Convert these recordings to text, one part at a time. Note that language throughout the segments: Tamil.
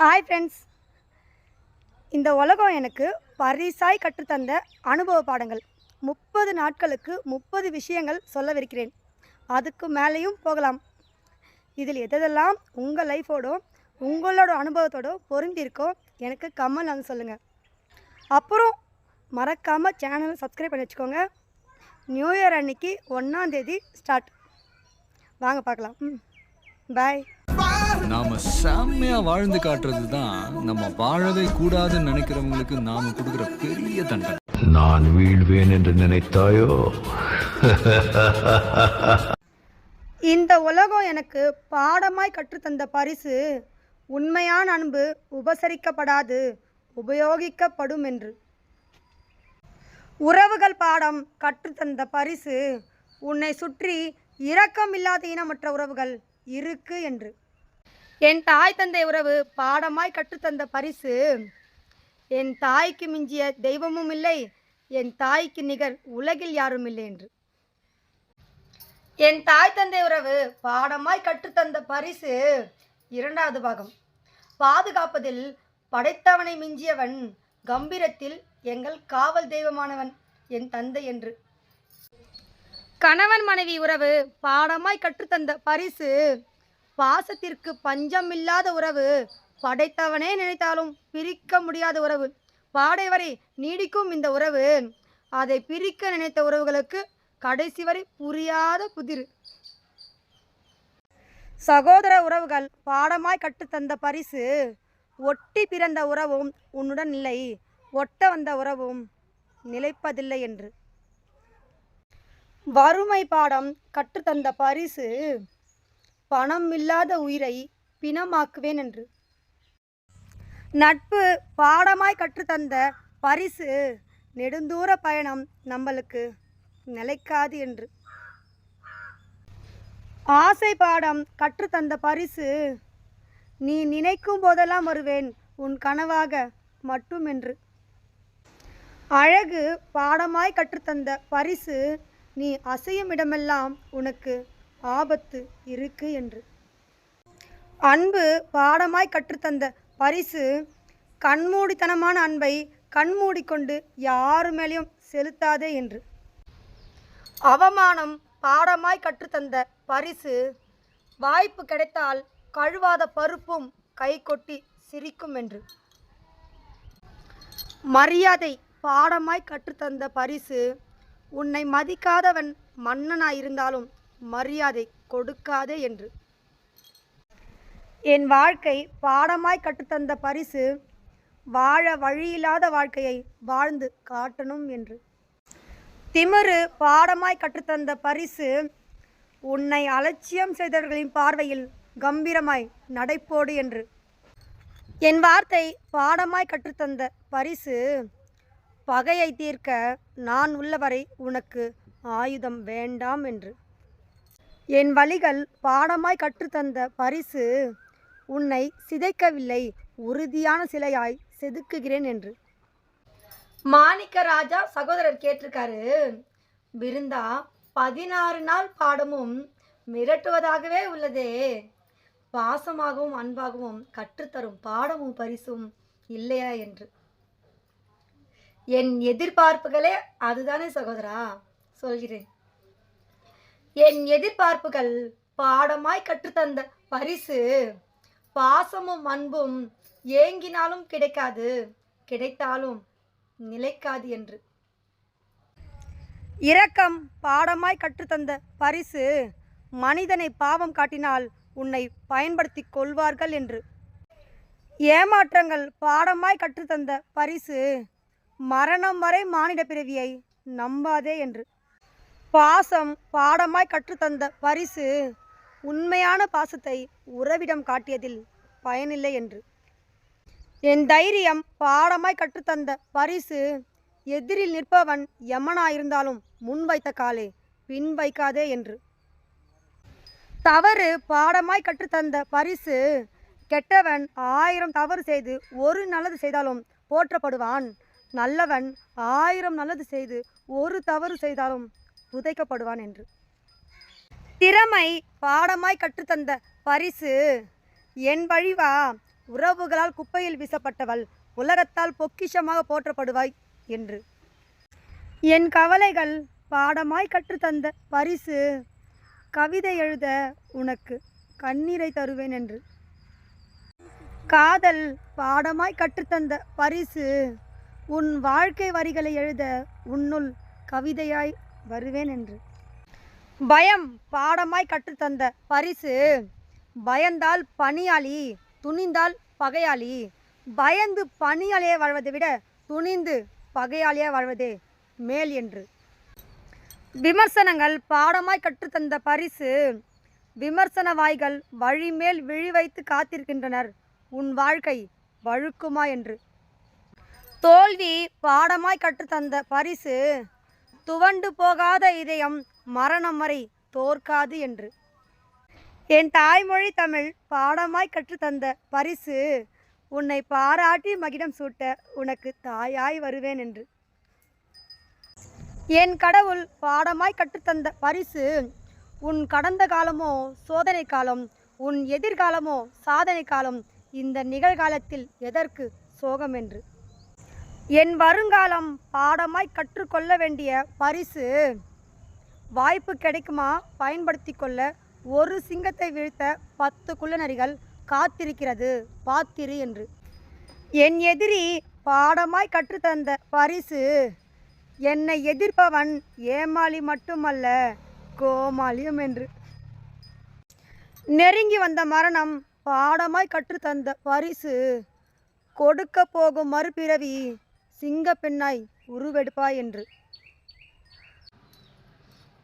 ஹாய் ஃப்ரெண்ட்ஸ் இந்த உலகம் எனக்கு பரிசாய் கற்றுத்தந்த அனுபவ பாடங்கள். முப்பது நாட்களுக்கு முப்பது விஷயங்கள் சொல்லவிருக்கிறேன். அதுக்கு மேலேயும் போகலாம். இதில் எதெல்லாம் உங்கள் லைஃபோடோ உங்களோட அனுபவத்தோட பொருந்திருக்கோ எனக்கு கமெண்ட் வந்து சொல்லுங்கள் அப்புறம் மறக்காமல் சேனலை சப்ஸ்கிரைப் பண்ணி வச்சுக்கோங்க. நியூ இயர் அன்னைக்கு ஒன்றாந்தேதி ஸ்டார்ட் வாங்க பார்க்கலாம். ம். பாய் நாம செம்மையா வாழ்ந்து காட்டுறது தான் நம்ம வாழவே கூடாதுன்னு நினைக்கிறவங்களுக்கு நாம கொடுக்குற பெரிய தண்டனை. நான் வீழ்வேன் என்று நினைத்தாயோ? இந்த உலகம் எனக்கு பாடமாய் கற்றுத்தந்த பரிசு உண்மையான அன்பு உபசரிக்கப்படாது உபயோகிக்கப்படும் என்று. உறவுகள் பாடம் கற்றுத்தந்த பரிசு உன்னை சுற்றி இரக்கமில்லாத இனமற்ற உறவுகள் இருக்கு என்று. என் தாய் தந்தை உறவு பாடமாய் கற்றுத்தந்த பரிசு. என் தாய்க்கு மிஞ்சிய தெய்வமும் இல்லை என் தாய்க்கு நிகர் உலகில் யாரும் இல்லை என்று. என் தாய் தந்தை உறவு பாடமாய் கற்றுத்தந்த பரிசு. இரண்டாவது பாகம். பாதுகாப்பதில் படைத்தவனை மிஞ்சியவன் கம்பீரத்தில் எங்கள் காவல் தெய்வமானவன் என் தந்தை என்று. கணவன் மனைவி உறவு பாடமாய் கற்றுத்தந்த பரிசு. பாசத்திற்கு பஞ்சமில்லாத உறவு. படைத்தவனே நினைத்தாலும் பிரிக்க முடியாத உறவு. பாடை வரை நீடிக்கும் இந்த உறவு. அதை பிரிக்க நினைத்த உறவுகளுக்கு கடைசி வரை புரியாத புதிர். சகோதர உறவுகள் பாடமாய் கற்றுத்தந்த பரிசு. ஒட்டி பிறந்த உறவும் உன்னுடன் இல்லை. ஒட்ட வந்த உறவும் நிலைப்பதில்லை என்று. வறுமை பாடம் கற்றுத்தந்த பரிசு. பணம் இல்லாத உயிரை பிணமாக்குவேன் என்று. நட்பு பாடமாய் கற்றுத்தந்த பரிசு நெடுந்தூர பயணம் நம்மளுக்கு நிலைக்காது என்று. ஆசை பாடம் கற்றுத்தந்த பரிசு நீ நினைக்கும் போதெல்லாம் வருவேன் உன் கனவாக மட்டும் என்று அழகு பாடமாய் கற்றுத்தந்த பரிசு நீ அசையும் இடமெல்லாம் உனக்கு ஆபத்து இருக்கு என்று. அன்பு பாடமாய் கற்றுத்தந்த பரிசு கண்மூடித்தனமான அன்பை கண்மூடிக்கொண்டு யாரு மேலேயும் செலுத்தாதே என்று. அவமானம் பாடமாய் கற்றுத்தந்த பரிசு வாய்ப்பு கிடைத்தால் கழுவாத பருப்பும் கை கொட்டி சிரிக்கும் என்று. மரியாதை பாடமாய் கற்றுத்தந்த பரிசு உன்னை மதிக்காதவன் மன்னனாயிருந்தாலும் மரியாதை கொடுக்காதே என்று. என் வாழ்க்கை பாடமாய் கற்றுத்தந்த பரிசு வாழ வழியில்லாத வாழ்க்கையை வாழ்ந்து காட்டணும் என்று. திமிரு பாடமாய் கற்றுத்தந்த பரிசு உன்னை அலட்சியம் செய்தவர்களின் பார்வையில் கம்பீரமாய் நடைப்போடு என்று. என் வார்த்தை பாடமாய் கற்றுத்தந்த பரிசு பகையை தீர்க்க நான் உள்ளவரை உனக்கு ஆயுதம் வேண்டாம் என்று. என் வழிகள் பாடமாய் கற்றுத்தந்த பரிசு உன்னை சிதைக்கவில்லை உறுதியான சிலையாய் செதுக்குகிறேன் என்று. மாணிக்க ராஜா சகோதரர் கேட்டிருக்காரு விருந்தா பதினாறு நாள் பாடமும் மிரட்டுவதாகவே உள்ளதே. பாசமாகவும் அன்பாகவும் கற்றுத்தரும் பாடமும் பரிசும் இல்லையா? என்று. என் எதிர்பார்ப்புகளே அதுதானே சகோதரா? சொல்கிறேன். என் எதிர்பார்ப்புகள் பாடமாய் கற்றுத்தந்த பரிசு. பாசமும் அன்பும் ஏங்கினாலும் கிடைக்காது கிடைத்தாலும் நிலைக்காது என்று. இரக்கம் பாடமாய் கற்றுத்தந்த பரிசு மனிதனை பாவம் காட்டினால் உன்னை பயன்படுத்தி கொள்வார்கள் என்று. ஏமாற்றங்கள் பாடமாய் கற்றுத்தந்த பரிசு மரணம் வரை மானிட பிறவியை நம்பாதே என்று. பாசம் பாடமாய் கற்றுத்தந்த பரிசு உண்மையான பாசத்தை உறவிடம் காட்டியதில் பயனில்லை என்று. என் தைரியம் பாடமாய் கற்றுத்தந்த பரிசு எதிரில் நிற்பவன் எமனாயிருந்தாலும் முன் வைத்த காலே பின் வைக்காதே என்று. தவறு பாடமாய் கற்றுத்தந்த பரிசு கெட்டவன் ஆயிரம் தவறு செய்து ஒரு நல்லது செய்தாலும் போற்றப்படுவான். நல்லவன் ஆயிரம் நல்லது செய்து ஒரு தவறு செய்தாலும் உதைக்கப்படுவான் என்று. திறமை பாடமாய் கற்றுத்தந்த பரிசு என் வழிவா உறவுகளால் குப்பையில் வீசப்பட்டவள் உலகத்தால் பொக்கிஷமாக போற்றப்படுவாய் என்று. என் கவலைகள் பாடமாய் கற்றுத்தந்த பரிசு கவிதை எழுத உனக்கு கண்ணீரை தருவேன் என்று. காதல் பாடமாய் கற்றுத்தந்த பரிசு உன் வாழ்க்கை வரிகளை எழுத உன்னுள் கவிதையாய் வருவேன் என்று. பயம் பாடமாய் கற்றுத்தந்த பரிசு பயந்தால் பணியாளி துணிந்தால் பகையாளி. பயந்து பணியாளியே வாழ்வதை விட துணிந்து பகையாளியே வாழ்வதே மேல் என்று. விமர்சனங்கள் பாடமாய் கற்றுத்தந்த பரிசு விமர்சன வாய்கள் வழிமேல் விழி வைத்து காத்திருக்கின்றனர். உன் வாழ்க்கை வழுக்குமா என்று. தோல்வி பாடமாய் கற்றுத்தந்த பரிசு துவண்டு போகாத இதயம் மரணம் வரை தோற்காது என்று. என் தாய்மொழி தமிழ் பாடமாய் கற்றுத்தந்த பரிசு உன்னை பாராட்டி மகிடம் சூட்ட உனக்கு தாயாய் வருவேன் என்று. என் கடவுள் பாடமாய் கற்றுத்தந்த பரிசு உன் கடந்த காலமோ சோதனை காலம் உன் எதிர்காலமோ சாதனை காலம் இந்த நிகழ்காலத்தில் எதற்கு சோகம் என்று என் வருங்காலம் பாடமாய் கற்றுக்கொள்ள வேண்டிய பரிசு. வாய்ப்பு கிடைக்குமா? பயன்படுத்தி கொள்ள ஒரு சிங்கத்தை வீழ்த்த பத்து குள்ளநரிகள் காத்திருக்கிறது. பாத்திரு என்று. என் எதிரி பாடமாய் கற்றுத்தந்த பரிசு. என்னை எதிர்ப்பவன் ஏமாளி மட்டுமல்ல கோமாளியும் என்று. நெருங்கி வந்த மரணம் பாடமாய் கற்றுத்தந்த பரிசு. கொடுக்க போகும் மறுபிறவி சிங்க பெண்ணாய் உருவெடுப்பாய் என்று.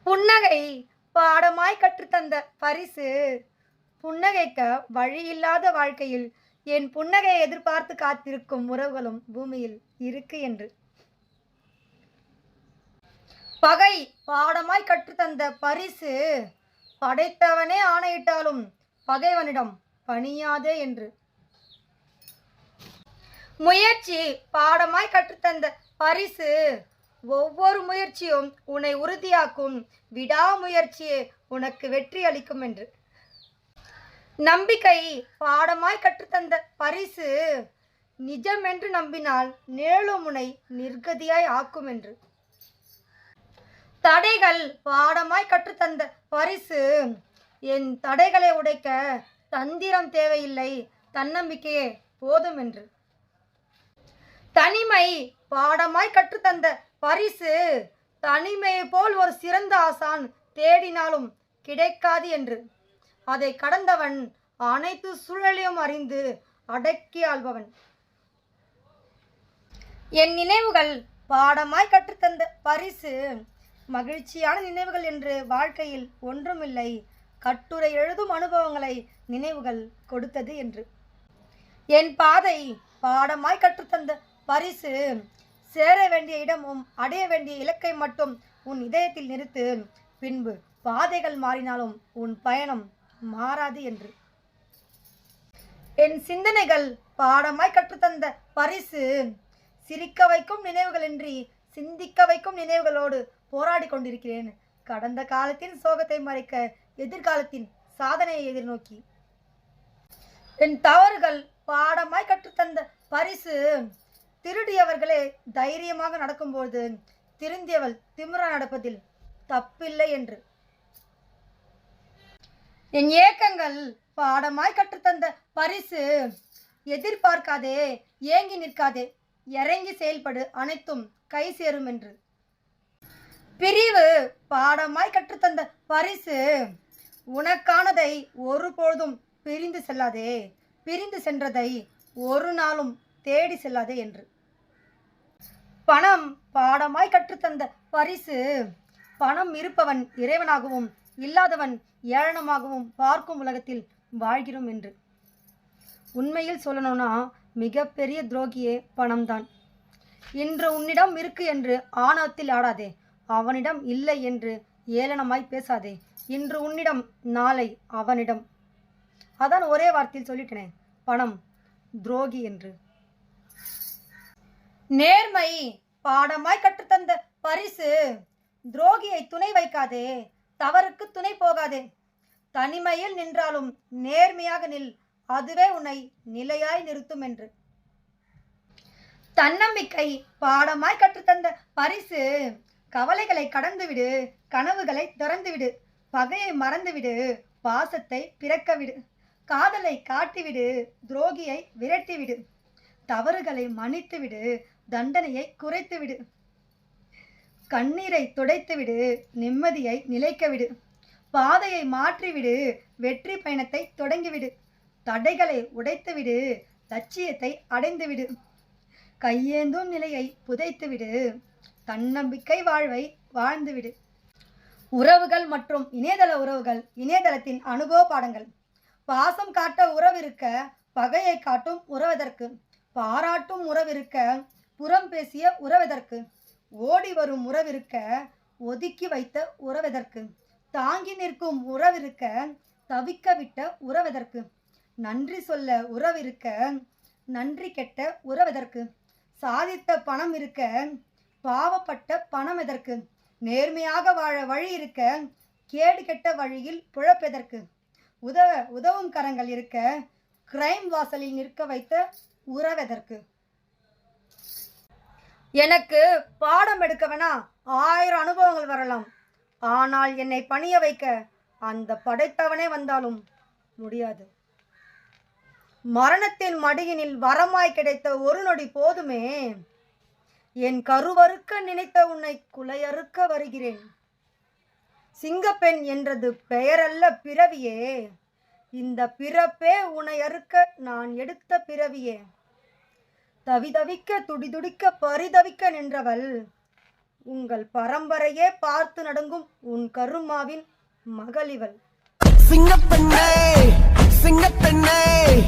புன்னகை பாடமாய் கற்றுத்தந்த பரிசு. புன்னகைக்க வழியில்லாத வாழ்க்கையில் என் புன்னகையை எதிர்பார்த்து காத்திருக்கும் உறவுகளும் பூமியில் இருக்கு என்று. பகை பாடமாய் கற்றுத்தந்த பரிசு. படைத்தவனே ஆணையிட்டாலும் பகைவனிடம் பணியாதே என்று. முயற்சி பாடமாய் கற்றுத்தந்த பரிசு. ஒவ்வொரு முயற்சியும் உன்னை உறுதியாக்கும் விடாமுயற்சியே உனக்கு வெற்றி அளிக்கும் என்று. நம்பிக்கை பாடமாய் கற்றுத்தந்த பரிசு. நிஜம் என்று நம்பினால் நிழலும் நிர்கதியாய் ஆக்கும் என்று. தடைகள் பாடமாய் கற்றுத்தந்த பரிசு. என் தடைகளை உடைக்க தந்திரம் தேவையில்லை தன்னம்பிக்கையே போதும் என்று. தனிமை பாடமாய் கற்றுத்தந்த பரிசு. தனிமையை போல் ஒரு சிறந்த ஆசான் தேடினாலும் கிடைக்காது என்று. அதை கடந்தவன் அனைத்து சூழலையும் அறிந்து அடக்கி ஆள்பவன். என் நினைவுகள் பாடமாய் கற்றுத்தந்த பரிசு. மகிழ்ச்சியான நினைவுகள் என்று வாழ்க்கையில் ஒன்றுமில்லை. கட்டுரை எழுதும் அனுபவங்களை நினைவுகள் கொடுத்தது என்று. என் பாதை பாடமாய் கற்றுத்தந்த பரிசு சேர வேண்டிய இடமும் அடைய வேண்டிய இலக்கை மட்டும் உன் இதயத்தில் நிறுத்து. பின்பு பாதைகள் மாறினாலும் உன் பயணம் மாறாது என்று. என் சிந்தனைகள் பாடமாய் கற்றுத்தந்த பரிசு சிரிக்க வைக்கும் நினைவுகளின்றி சிந்திக்க வைக்கும் நினைவுகளோடு போராடி கொண்டிருக்கிறேன். கடந்த காலத்தின் சோகத்தை மறைக்க எதிர்காலத்தின் சாதனையை எதிர்நோக்கி. என் தவறுகள் பாடமாய் கற்றுத்தந்த பரிசு திருடியவர்களே தைரியமாக நடக்கும்போது திருந்தியவள் திமுறா நடப்பதில் தப்பில்லை என்று. என் ஏக்கங்கள் பாடமாய் கற்றுத்தந்த பரிசு எதிர்பார்க்காதே ஏங்கி நிற்காதே இறங்கி செயல்படு அனைத்தும் கை சேரும் என்று. பிரிவு பாடமாய் கற்றுத்தந்த பரிசு உனக்கானதை ஒருபொழுதும் பிரிந்து செல்லாதே பிரிந்து சென்றதை ஒரு நாளும் தேடி செல்லாதே என்று. பணம் பாடமாய் கற்றுத்தந்த பரிசு. பணம் இருப்பவன் இறைவனாகவும் இல்லாதவன் ஏளனமாகவும் பார்க்கும் உலகத்தில் வாழ்கிறோம் என்று. உண்மையில் சொல்லணும்னா மிகப்பெரிய துரோகியே பணம்தான். இன்று உன்னிடம் இருக்கு என்று ஆணவத்தில் ஆடாதே. அவனிடம் இல்லை என்று ஏளனமாய் பேசாதே. இன்று உன்னிடம் நாளை அவனிடம். அதான் ஒரே வார்த்தையில் சொல்லிட்டேனே பணம் துரோகி என்று. நேர்மை பாடமாய் கற்றுத்தந்த பரிசு. துரோகியை துணை வைக்காதே தவறுக்கு துணை போகாதே. தனிமையில் நின்றாலும் நேர்மையாக நில் அதுவே உன்னை நிலையாய் நிறுத்தும் என்று. தன்னம்பிக்கை பாடமாய் கற்றுத்தந்த பரிசு. கவலைகளை கடந்துவிடு கனவுகளை திறந்துவிடு பகையை மறந்துவிடு பாசத்தை பிறக்கவிடு. காதலை காட்டிவிடு துரோகியை விரட்டிவிடு. தவறுகளை மன்னித்துவிடு தண்டனையை குறைத்துவிடு கண்ணீரை துடைத்துவிடு நிம்மதியை நிலைக்கவிடு பாதையை மாற்றிவிடு வெற்றி பயணத்தை தொடங்கிவிடு தடைகளை உடைத்துவிடு லட்சியத்தை அடைந்துவிடு கையேந்தும் நிலையை புதைத்துவிடு தன்னம்பிக்கை வாழ்வை வாழ்ந்துவிடு உறவுகள் மற்றும் இணையதள உறவுகள் இணையதளத்தின் அனுபவ பாடங்கள். பாசம் காட்ட உறவிருக்க பகையை காட்டும் உறவதற்கு பாராட்டும் உறவிருக்க புறம் பேசிய உறவெதற்கு? ஓடி வரும் உறவிருக்க ஒதுக்கி வைத்த உறவெதற்கு? தாங்கி நிற்கும் உறவிருக்க தவிக்க விட்ட உறவெதற்கு? நன்றி சொல்ல உறவிருக்க நன்றி கெட்ட உறவெதற்கு? சாதித்த பணம் இருக்க பாவப்பட்ட பணம் எதற்கு? நேர்மையாக வாழ வழி இருக்க கேடு கெட்ட வழியில் பிழப்பெதற்கு? உதவ உதவும் கரங்கள் இருக்க கிரைம் வாசலில் நிற்க வைத்த உறவெதற்கு? எனக்கு பாடம் எடுக்க வேணா ஆயிரம் அனுபவங்கள் வரலாம். ஆனால் என்னை பணிய வைக்க அந்த படைத்தவனே வந்தாலும் முடியாது. மரணத்தின் மடியினில் வரமாய் கிடைத்த ஒரு நொடி போதுமே. என் கருவறுக்க நினைத்த உன்னை குலையறுக்க வருகிறேன். சிங்கப்பெண் என்றது பெயரல்ல பிறவியே. இந்த பிறப்பே உன்னை அறுக்க நான் எடுத்த பிறவியே. தவிதவிக்க துடிதுடிக்க பரிதவிக்க நின்றவள். உங்கள் பரம்பரையே பார்த்து நடங்கும் உன் கருமாவின் மகளிவள். சிங்கப்பெண்ணே சிங்கப்பெண்ணே.